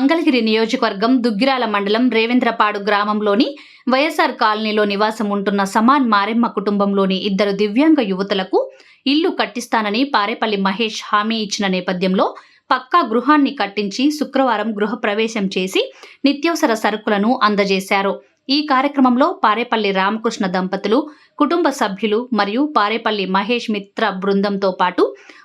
మంగళగిరి నియోజకవర్గం దుగ్గిరాల మండలం రేవేంద్రపాడు గ్రామంలోని వైఎస్ఆర్ కాలనీలో నివాసం ఉంటున్న సమాన్ మారెమ్మ కుటుంబంలోని ఇద్దరు దివ్యాంగ యువతులకు ఇల్లు కట్టిస్తానని పారేపల్లి మహేష్ హామీ ఇచ్చిన నేపథ్యంలో పక్కా గృహాన్ని కట్టించి శుక్రవారం గృహప్రవేశం చేసి నిత్యవసర సరుకులను అందజేశారు. ఈ కార్యక్రమంలో పారేపల్లి రామకృష్ణ దంపతులు కుటుంబ సభ్యులు మరియు పారేపల్లి మహేష్ మిత్ర బృందంతో పాటు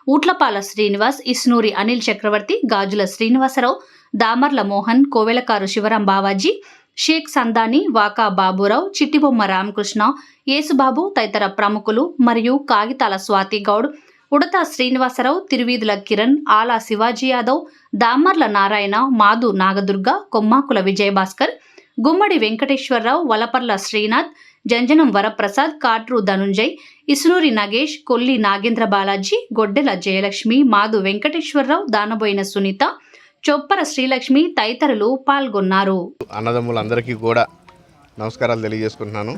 ఊట్లపాల శ్రీనివాస్ ఇస్నూరి అనిల్ చక్రవర్తి గాజుల శ్రీనివాసరావు దామర్ల మోహన్ కోవెలకారు శివరాం బావాజీ షేక్ సందాని వాకా బాబురావు చిట్టిబొమ్మ రామకృష్ణ యేసుబాబు తదితర ప్రముఖులు మరియు కాగితాల స్వాతి గౌడ్ ఉడత శ్రీనివాసరావు తిరువీధుల కిరణ్ ఆలా శివాజీ యాదవ్ దామర్ల నారాయణ మాధు నాగదుర్గ కొమ్మాకుల విజయభాస్కర్ గుమ్మడి వెంకటేశ్వరరావు వలపర్ల శ్రీనాథ్ జంజనం వరప్రసాద్ కాట్రు ధనుంజయ్ ఇసునూరి నగేష్ కొల్లి నాగేంద్ర బాలాజీ గొడ్డెల జయలక్ష్మి మాధు వెంకటేశ్వరరావు దానబోయిన సునీత చొప్పర శ్రీలక్ష్మి తదితరులు పాల్గొన్నారు. అన్నదమ్ములందరికీ కూడా నమస్కారాలు తెలియజేసుకుంటున్నాను.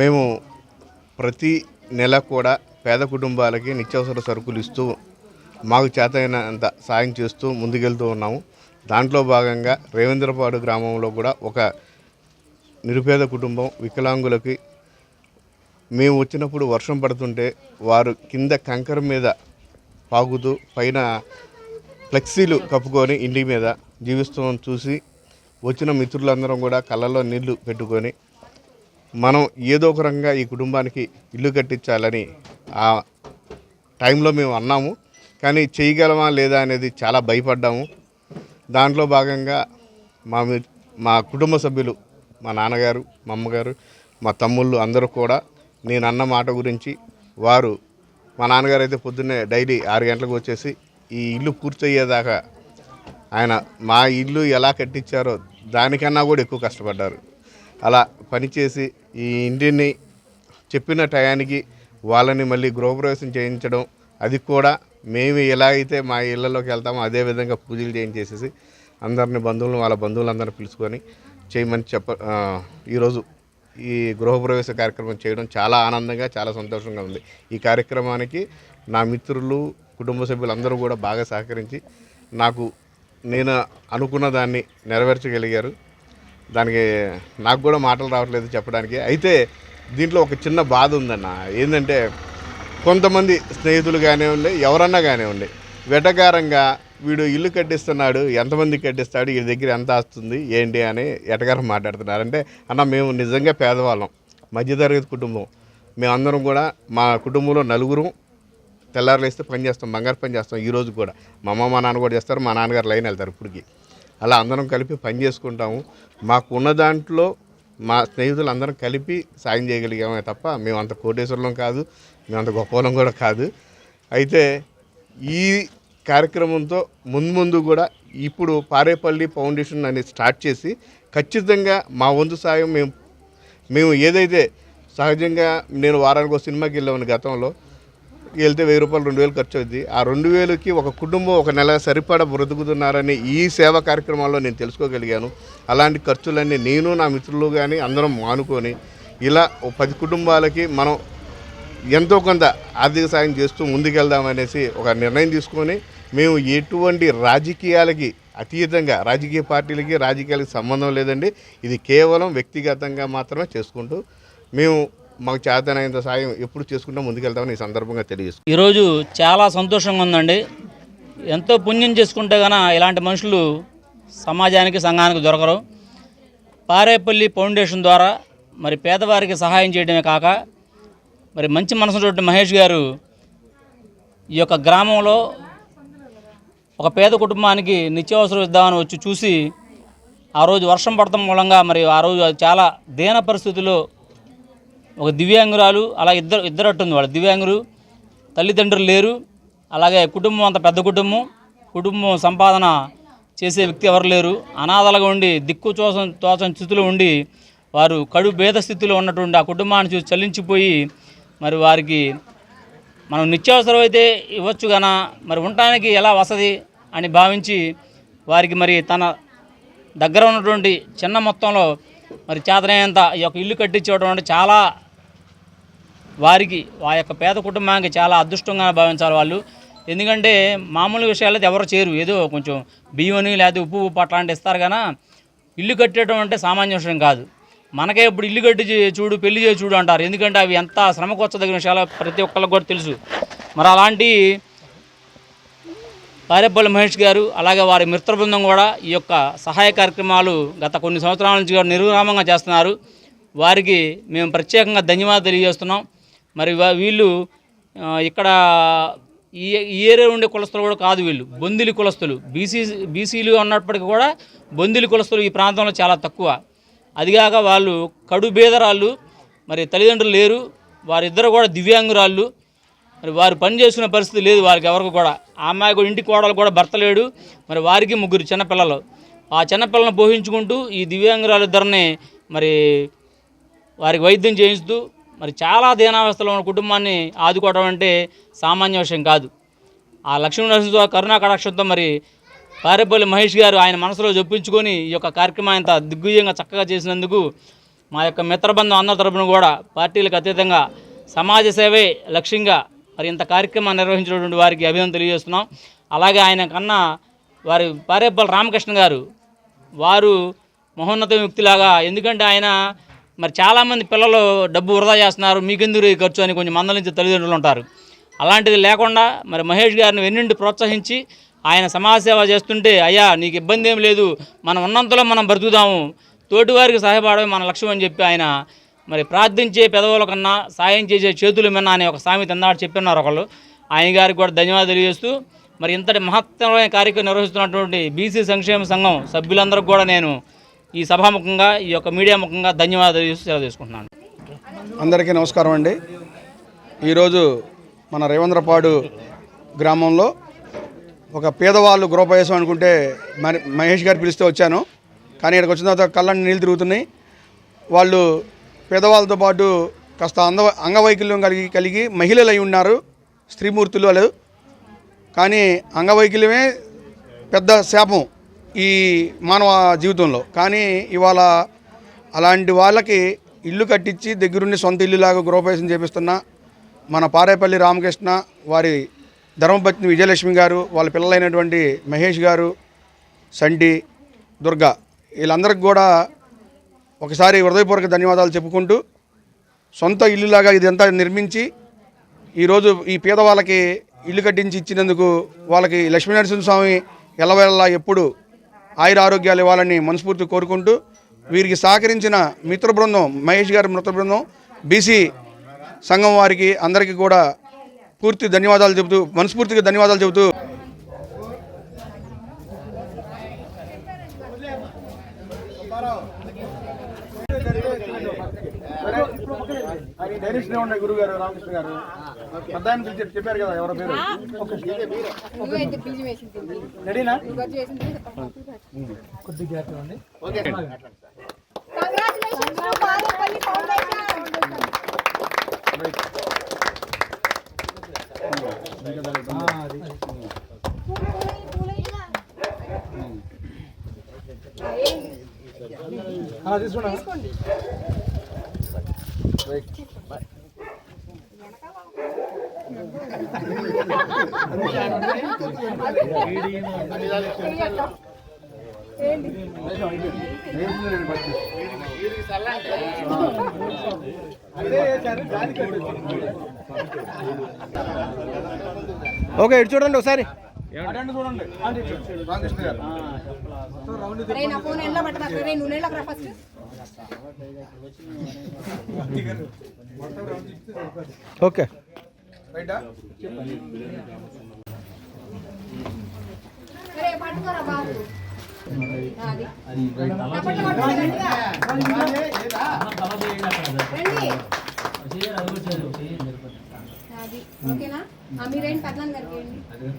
మేము ప్రతి నెల కూడా పేద కుటుంబాలకి నిత్యావసర సరుకులు ఇస్తూ మాకు చేతైనంత సాయం చేస్తూ ముందుకెళ్తూ ఉన్నాము. దాంట్లో భాగంగా రేవేంద్రపాడు గ్రామంలో కూడా ఒక నిరుపేద కుటుంబం వికలాంగులకి మేము వచ్చినప్పుడు వర్షం పడుతుంటే వారు కింద కంకర మీద పాకుతూ పైన ఫ్లెక్సీలు కప్పుకొని ఇంటి మీద జీవిస్తున్నాం చూసి వచ్చిన మిత్రులందరం కూడా కళ్ళలో నీళ్ళు పెట్టుకొని మనం ఏదో ఒక రకంగా ఈ కుటుంబానికి ఇల్లు కట్టించాలని ఆ టైంలో మేము అన్నాము. కానీ చేయగలమా లేదా అనేది చాలా భయపడ్డాము. దాంట్లో భాగంగా మా మా కుటుంబ సభ్యులు మా నాన్నగారు మా అమ్మగారు మా తమ్ముళ్ళు అందరూ కూడా నేను అన్న మాట గురించి వారు మా నాన్నగారు అయితే పొద్దున్నే డైలీ ఆరు గంటలకు వచ్చేసి ఈ ఇల్లు పూర్తయ్యేదాకా ఆయన మా ఇల్లు ఎలా కట్టించారో దానికన్నా కూడా ఎక్కువ కష్టపడ్డారు. అలా పనిచేసి ఈ ఇంటిని చెప్పిన టయానికి వాళ్ళని మళ్ళీ గృహప్రవేశం చేయించడం అది కూడా మేము ఎలా అయితే మా ఇళ్ళలోకి వెళ్తామో అదే విధంగా పూజలు చేయించేసేసి అందరిని బంధువులను వాళ్ళ బంధువులందరినీ పిలుచుకొని చేయమని చెప్ప ఈరోజు ఈ గృహప్రవేశ కార్యక్రమం చేయడం చాలా ఆనందంగా చాలా సంతోషంగా ఉంది. ఈ కార్యక్రమానికి నా మిత్రులు కుటుంబ సభ్యులందరూ కూడా బాగా సహకరించి నాకు నేను అనుకున్న దాన్ని నెరవేర్చగలిగారు. దానికి నాకు కూడా మాటలు రావట్లేదు చెప్పడానికి. అయితే దీంట్లో ఒక చిన్న బాధ ఉందన్న. ఏంటంటే కొంతమంది స్నేహితులు కానివ్వండి ఎవరన్నా కానివ్వండి వెటకారంగా వీడు ఇల్లు కట్టిస్తున్నాడు ఎంతమంది కట్టిస్తాడు వీడి దగ్గర ఎంత వస్తుంది ఏంటి అని ఎటకారం మాట్లాడుతున్నారు. అంటే అన్న మేము నిజంగా పేదవాళ్ళం మధ్యతరగతి కుటుంబం. మేమందరం కూడా మా కుటుంబంలో నలుగురు తెల్లారులు వేస్తే పని చేస్తాం బంగారు పని చేస్తాం. ఈ రోజు కూడా మా అమ్మ మా నాన్న కూడా చేస్తారు మా నాన్నగారు లైన్ వెళ్తారు ఇప్పటికి. అలా అందరం కలిపి పని చేసుకుంటాము. మాకు ఉన్న దాంట్లో మా స్నేహితులు అందరం కలిపి సాయం చేయగలిగామే తప్ప మేము అంత కోటేశ్వరం కాదు మేము అంత గొప్పలం కూడా కాదు. అయితే ఈ కార్యక్రమంతో ముందు ముందు కూడా ఇప్పుడు పారేపల్లి ఫౌండేషన్ అనేది స్టార్ట్ చేసి ఖచ్చితంగా మా వంతు సాయం మేము మేము ఏదైతే సహజంగా నేను వారానికి ఒక సినిమాకి వెళ్ళామని గతంలో వెళ్తే వెయ్యి రూపాయలు రెండు వేలు ఖర్చు అవుద్ది. ఆ రెండు వేలకి ఒక కుటుంబం ఒక నెల సరిపడా బ్రతుకుతున్నారని ఈ సేవా కార్యక్రమాల్లో నేను తెలుసుకోగలిగాను. అలాంటి ఖర్చులన్నీ నేను నా మిత్రులు కానీ అందరం మానుకొని ఇలా పది కుటుంబాలకి మనం ఎంతో కొంత ఆర్థిక సాయం చేస్తూ ముందుకెళ్దామనేసి ఒక నిర్ణయం తీసుకొని మేము ఎటువంటి రాజకీయాలకి అతీతంగా రాజకీయ పార్టీలకి రాజకీయాలకి సంబంధం లేదండి. ఇది కేవలం వ్యక్తిగతంగా మాత్రమే చేసుకుంటూ మేము మాకు చేతనైనంత సాయం ఎప్పుడు చేసుకుంటూ ముందుకెళ్తామని ఈ సందర్భంగా తెలియజేస్తాం ఈరోజు చాలా సంతోషంగా ఉందండి. ఎంతో పుణ్యం చేసుకుంటే గన ఇలాంటి మనుషులు సమాజానికి సంఘానికి దొరకరు. పారేపల్లి ఫౌండేషన్ ద్వారా మరి పేదవారికి సహాయం చేయడమే కాక మరి మంచి మనసుటువంటి మహేష్ గారు ఈ యొక్క గ్రామంలో ఒక పేద కుటుంబానికి నిత్యావసరం ఇద్దామని వచ్చి చూసి ఆ రోజు వర్షం పడటం మూలంగా మరి ఆ రోజు చాలా దీన పరిస్థితిలో ఒక దివ్యాంగురాలు అలా ఇద్దరు ఇద్దరు అట్టుంది వాళ్ళు దివ్యాంగులు తల్లిదండ్రులు లేరు. అలాగే కుటుంబం అంత పెద్ద కుటుంబం. కుటుంబం సంపాదన చేసే వ్యక్తి ఎవరు లేరు. అనాథలుగా ఉండి దిక్కు చోసం తోచని స్థితిలో ఉండి వారు కడు భేద స్థితిలో ఉన్నటువంటి ఆ కుటుంబాన్ని చూసి చలించిపోయి మరి వారికి మనం నిత్యావసరం అయితే ఇవ్వచ్చు కానీ మరి ఉండటానికి ఎలా వసతి అని భావించి వారికి మరి తన దగ్గర ఉన్నటువంటి చిన్న మొత్తంలో మరి చేతనైనంత ఈ యొక్క ఇల్లు కట్టించడం అంటే చాలా వారికి ఆ యొక్క పేద కుటుంబానికి చాలా అదృష్టంగా భావించాలి వాళ్ళు. ఎందుకంటే మామూలు విషయాలు ఎవరు చేరు ఏదో కొంచెం బియ్యమని లేదా ఉప్పు ఉప్పు అట్లాంటి ఇస్తారు కానీ ఇల్లు కట్టడం అంటే సామాన్య విషయం కాదు. మనకే ఇప్పుడు ఇల్లు కట్టి చూడు పెళ్ళి చేసి చూడు అంటారు. ఎందుకంటే అవి ఎంత శ్రమకొచ్చదగిన విషయాలు ప్రతి ఒక్కరికి కూడా తెలుసు. మరి అలాంటి పారేపల్లి మహేష్ గారు అలాగే వారి మిత్ర బృందం కూడా ఈ యొక్క సహాయ కార్యక్రమాలు గత కొన్ని సంవత్సరాల నుంచి కూడా నిర్విరామంగా చేస్తున్నారు. వారికి మేము ప్రత్యేకంగా ధన్యవాదాలు తెలియజేస్తున్నాం. మరి వీళ్ళు ఇక్కడ ఈ ఈ ఏరియా ఉండే కులస్తులు కూడా కాదు వీళ్ళు. బొందిలి కులస్తులు. బీసీ బీసీలు అన్నప్పటికీ కూడా బొందిలి కులస్తులు ఈ ప్రాంతంలో చాలా తక్కువ. అదిగాక వాళ్ళు కడు బేదరాళ్ళు మరి తల్లిదండ్రులు లేరు. వారిద్దరు కూడా దివ్యాంగురాళ్ళు. మరి వారు పని చేసుకునే పరిస్థితి లేదు వారికి ఎవరికి కూడా. ఆ అమ్మాయి కూడా ఇంటి కోడలు కూడా భర్త లేడు. మరి వారికి ముగ్గురు చిన్నపిల్లలు. ఆ చిన్నపిల్లలను పోషించుకుంటూ ఈ దివ్యాంగురాలు ఇద్దరిని మరి వారికి వైద్యం చేయిస్తూ మరి చాలా దీనావస్థలో ఉన్న కుటుంబాన్ని ఆదుకోవడం అంటే సామాన్య విషయం కాదు. ఆ లక్ష్మీ నరసింహ కరుణా కటాక్షంతో మరి పారేపల్లి మహేష్ గారు ఆయన మనసులో జొప్పించుకొని ఈ యొక్క కార్యక్రమం అంత దిగ్విజయంగా చక్కగా చేసినందుకు మా యొక్క మిత్రబంధం అందరి తరపున కూడా పార్టీలకు అతీతంగా సమాజ సేవే లక్ష్యంగా మరి ఇంత కార్యక్రమాన్ని నిర్వహించినటువంటి వారికి అభినందన తెలియజేస్తున్నాం. అలాగే ఆయన కన్నా వారి పారేపల్లి రామకృష్ణ గారు వారు మహోన్నత వ్యక్తిలాగా ఎందుకంటే ఆయన మరి చాలామంది పిల్లలు డబ్బు వృధా చేస్తున్నారు మీకెందుకు ఈ ఖర్చు అని కొంచెం మందలించే తల్లిదండ్రులు ఉంటారు. అలాంటిది లేకుండా మరి మహేష్ గారిని వెన్నింటి ప్రోత్సహించి ఆయన సమాజ సేవ చేస్తుంటే అయ్యా నీకు ఇబ్బంది ఏం లేదు మనం ఉన్నంతలో మనం బ్రతుకుదాము తోటివారికి సహాయపడమే మన లక్ష్యం అని చెప్పి ఆయన మరి ప్రార్థించే పెదవుల కన్నా సాయం చేసే చేతులు మిన్న అనే ఒక సామెత ఇందాక చెప్పినారు ఒకళ్ళు. ఆయన గారికి కూడా ధన్యవాదాలు తెలియజేస్తూ మరి ఇంతటి మహత్తరమైన కార్యక్రమం నిర్వహిస్తున్నటువంటి బీసీ సంక్షేమ సంఘం సభ్యులందరికీ కూడా నేను ఈ సభాముఖంగా ఈ యొక్క మీడియా ముఖంగా ధన్యవాదాలు సెలవు తీసుకుంటున్నాను. అందరికీ నమస్కారం అండి. ఈరోజు మన రేవంద్రపాడు గ్రామంలో ఒక పేదవాళ్ళు గృహప్రవేశం అనుకుంటే మరి మహేష్ గారు పిలిస్తే వచ్చాను. కానీ ఇక్కడికి వచ్చిన తర్వాత కళ్ళని నీళ్ళు తిరుగుతున్నాయి. వాళ్ళు పేదవాళ్ళతో పాటు కాస్త అంద అంగవైకల్యం కలిగి కలిగి మహిళలు అయి ఉన్నారు. స్త్రీమూర్తులు వాళ్ళు కానీ అంగవైకల్యమే పెద్ద శాపం. ఈ మానవ జీవితంలో. కానీ ఇవాళ అలాంటి వాళ్ళకి ఇల్లు కట్టించి దగ్గరుండి సొంత ఇల్లులాగా గృహప్రవేశం చేపిస్తున్న మన పారేపల్లి రామకృష్ణ వారి ధర్మపత్ని విజయలక్ష్మి గారు వాళ్ళ పిల్లలైనటువంటి మహేష్ గారు సండి దుర్గా వీళ్ళందరికీ కూడా ఒకసారి హృదయపూర్వక ధన్యవాదాలు చెప్పుకుంటూ సొంత ఇల్లులాగా ఇదంతా నిర్మించి ఈరోజు ఈ పేదవాళ్ళకి ఇల్లు కట్టించి ఇచ్చినందుకు వాళ్ళకి లక్ష్మీనరసింహస్వామి ఎల్లవేళలా ఎప్పుడు ఆయుర ఆరోగ్యాలు ఇవ్వాలని మనస్ఫూర్తి కోరుకుంటూ వీరికి సహకరించిన మిత్ర బృందం మహేష్ గారి మృత బృందం బీసీ సంఘం వారికి అందరికీ కూడా పూర్తి ధన్యవాదాలు చెబుతూ మనస్ఫూర్తిగా ధన్యవాదాలు చెబుతూ గురుగారు రామకృష్ణ గారు చెప్పారు కదా ఎవరో పేరు రెడీనా టు పాలపల్లి ఫౌండేషన్ తీసుకోండి ఓకే ఇటు చూడండి ఒకసారి. ఓకే. రైటా? ఓకేనా? గారికి ఏంటి మంచి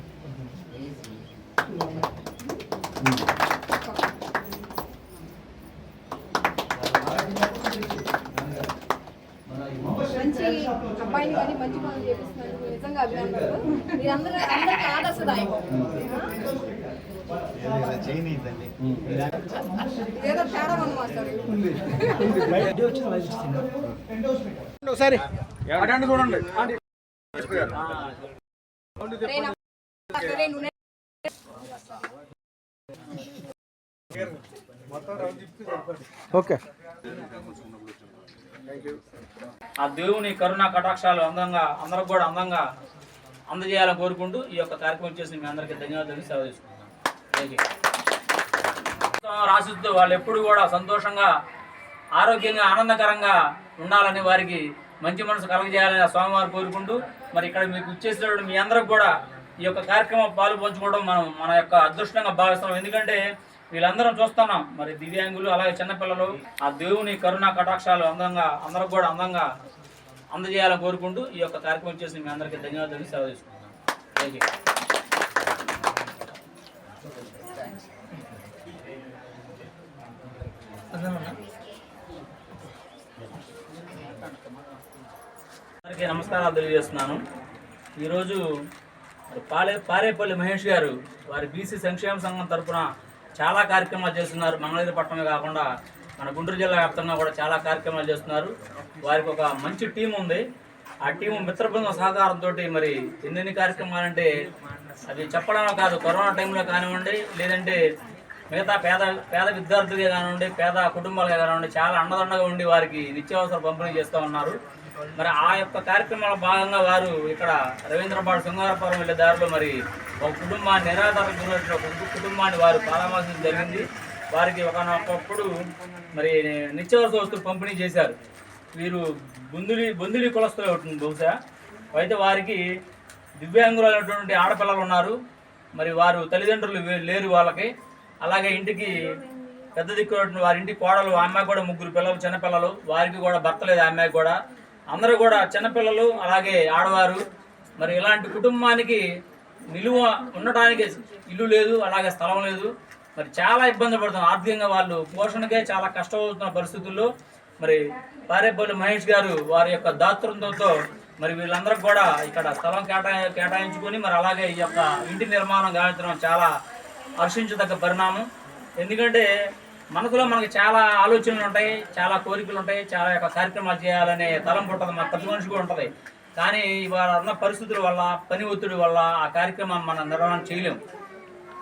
అబ్బాయిని కానీ మంచి పనులు చేపిస్తున్నారు. నిజంగా అభినందనలు. మీరందరూ అందరికీ ఆదర్శదాయకం. ఏదో తేడా ఉంది మాస్టర్ ఒకసారి. చూడండి. ఓకే. ఆ దేవుని కరుణా కటాక్షాలు అందంగా అందరికి కూడా అందంగా అందజేయాలని కోరుకుంటూ ఈ యొక్క కార్యక్రమం చేసి మీ అందరికీ ధన్యవాదాలు సెలవు థ్యాంక్ యూ రాసిస్తూ వాళ్ళు ఎప్పుడు కూడా సంతోషంగా ఆరోగ్యంగా ఆనందకరంగా ఉండాలని వారికి మంచి మనసు కలగజేయాలని ఆ స్వామివారు కోరుకుంటూ మరి ఇక్కడ మీకు ఇచ్చేసినటువంటి మీ అందరికి కూడా ఈ యొక్క కార్యక్రమం పాలు పంచుకోవడం మనం మన యొక్క అదృష్టంగా భావిస్తున్నాం. ఎందుకంటే వీళ్ళందరం చూస్తున్నాం. మరి దివ్యాంగులు అలాగే చిన్నపిల్లలు ఆ దేవుని కరుణా కటాక్షాలు అందంగా అందరికి కూడా అందంగా అందజేయాలని కోరుకుంటూ ఈ యొక్క కార్యక్రమం చేసి మీ అందరికీ ధన్యవాదాలు సెలవు తీసుకుంటాం థ్యాంక్ యూ అందరికీ నమస్కారాలు తెలియజేస్తున్నాను. ఈరోజు పాలే పారేపల్లి మహేష్ గారు వారి బీసీ సంక్షేమ సంఘం తరపున చాలా కార్యక్రమాలు చేస్తున్నారు. మంగళగిరి పట్టణమే కాకుండా మన గుంటూరు జిల్లా వ్యాప్తంగా కూడా చాలా కార్యక్రమాలు చేస్తున్నారు. వారికి ఒక మంచి టీం ఉంది. ఆ టీము మిత్ర బృందం సహకారంతో మరి ఎన్నెన్ని కార్యక్రమాలు అంటే అది చెప్పడమే కాదు కరోనా టైంలో కానివ్వండి లేదంటే మిగతా పేద పేద విద్యార్థులుగా కానివ్వండి పేద కుటుంబాలుగా కానివ్వండి చాలా అండదండగా ఉండి వారికి నిత్యావసర పంపిణీ చేస్తూ ఉన్నారు. మరి ఆ యొక్క కార్యక్రమంలో భాగంగా వారు ఇక్కడ రవీంద్రపాడు శృంగారపురం వెళ్ళే దారిలో మరి ఒక కుటుంబాన్ని నిరాధార గురైన ఒక కుటుంబాన్ని వారు పరామర్శించడం జరిగింది. వారికి ఒకనొకప్పుడు మరి నిత్యావసర వస్తువులు పంపిణీ చేశారు. వీరు బొందులి బొందులి కులస్తులు ఉంటుంది బహుశా. అయితే వారికి దివ్యాంగులైనటువంటి ఆడపిల్లలు ఉన్నారు. మరి వారు తల్లిదండ్రులు లేరు వాళ్ళకి. అలాగే ఇంటికి పెద్ద దిక్కు వారి ఇంటి కోడలు ఆ అమ్మాయి కూడా ముగ్గురు పిల్లలు చిన్నపిల్లలు వారికి కూడా భర్త లేదు ఆ అమ్మాయి కూడా. అందరూ కూడా చిన్నపిల్లలు అలాగే ఆడవారు మరి ఇలాంటి కుటుంబానికి నిలువ ఉండటానికి ఇల్లు లేదు అలాగే స్థలం లేదు. మరి చాలా ఇబ్బంది పడుతున్నారు. ఆర్థికంగా వాళ్ళు పోషణకే చాలా కష్టమవుతున్న పరిస్థితుల్లో మరి పారేపల్లి మహేష్ గారు వారి యొక్క దాతృత్వంతో మరి వీళ్ళందరికి కూడా ఇక్కడ స్థలం కేటాయి కేటాయించుకొని మరి అలాగే ఈ యొక్క ఇంటి నిర్మాణం గావించడం చాలా హర్షించదగ్గ పరిణామం. ఎందుకంటే మనసులో మనకి చాలా ఆలోచనలు ఉంటాయి చాలా కోరికలు ఉంటాయి చాలా యొక్క కార్యక్రమాలు చేయాలనే తలంపు ఉంటుంది మన ప్రతి మనిషికి ఉంటుంది. కానీ ఇవాళ ఉన్న పరిస్థితుల వల్ల పని ఒత్తిడి వల్ల ఆ కార్యక్రమాన్ని మనం నిర్వహణ చేయలేము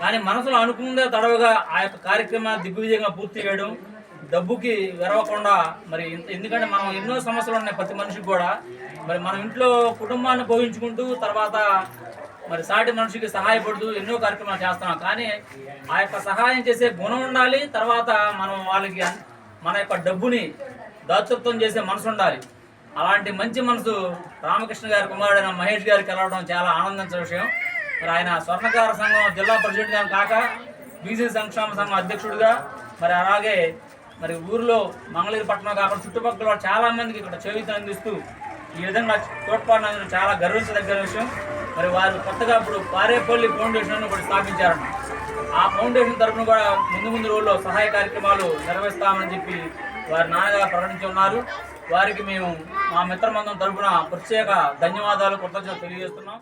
కానీ మనసులో అనుకుందే తడవగా ఆ యొక్క కార్యక్రమాన్ని దిగ్విజయంగా పూర్తి చేయడం డబ్బుకి వెరవకుండా మరి ఎందుకంటే మనం ఎన్నో సమస్యలు ఉన్నాయి ప్రతి మనిషికి కూడా. మరి మనం ఇంట్లో కుటుంబాన్ని పోషించుకుంటూ తర్వాత మరి సాటి మనిషికి సహాయపడుతూ ఎన్నో కార్యక్రమాలు చేస్తున్నాం. కానీ ఆ యొక్క సహాయం చేసే గుణం ఉండాలి తర్వాత మనం వాళ్ళకి మన యొక్క డబ్బుని దాతృత్వం చేసే మనసు ఉండాలి. అలాంటి మంచి మనసు రామకృష్ణ గారి కుమారుడైన మహేష్ గారికి కలవడం చాలా ఆనందించిన విషయం. మరి ఆయన స్వర్ణకార సంఘం జిల్లా ప్రెసిడెంట్గా కాక బీసీ సంక్షేమ సంఘం అధ్యక్షుడిగా మరి అలాగే మరి ఊరిలో మంగళగిరి పట్టణం కాకుండా చుట్టుపక్కల చాలా మందికి ఇక్కడ చేయూత అందిస్తూ ఈ విధంగా తోడ్పాడినందుకు చాలా గర్వించదగ్గర విషయం. మరి వారు కొత్తగా ఇప్పుడు పారేపల్లి ఫౌండేషన్ కూడా స్థాపించారన్న ఆ ఫౌండేషన్ తరఫున కూడా ముందు ముందు రోజుల్లో సహాయ కార్యక్రమాలు నిర్వహిస్తామని చెప్పి వారి నాన్నగారు ప్రకటించి ఉన్నారు. వారికి మేము మా మిత్రమందం తరఫున ప్రత్యేక ధన్యవాదాలు కృతజ్ఞతలు తెలియజేస్తున్నాం.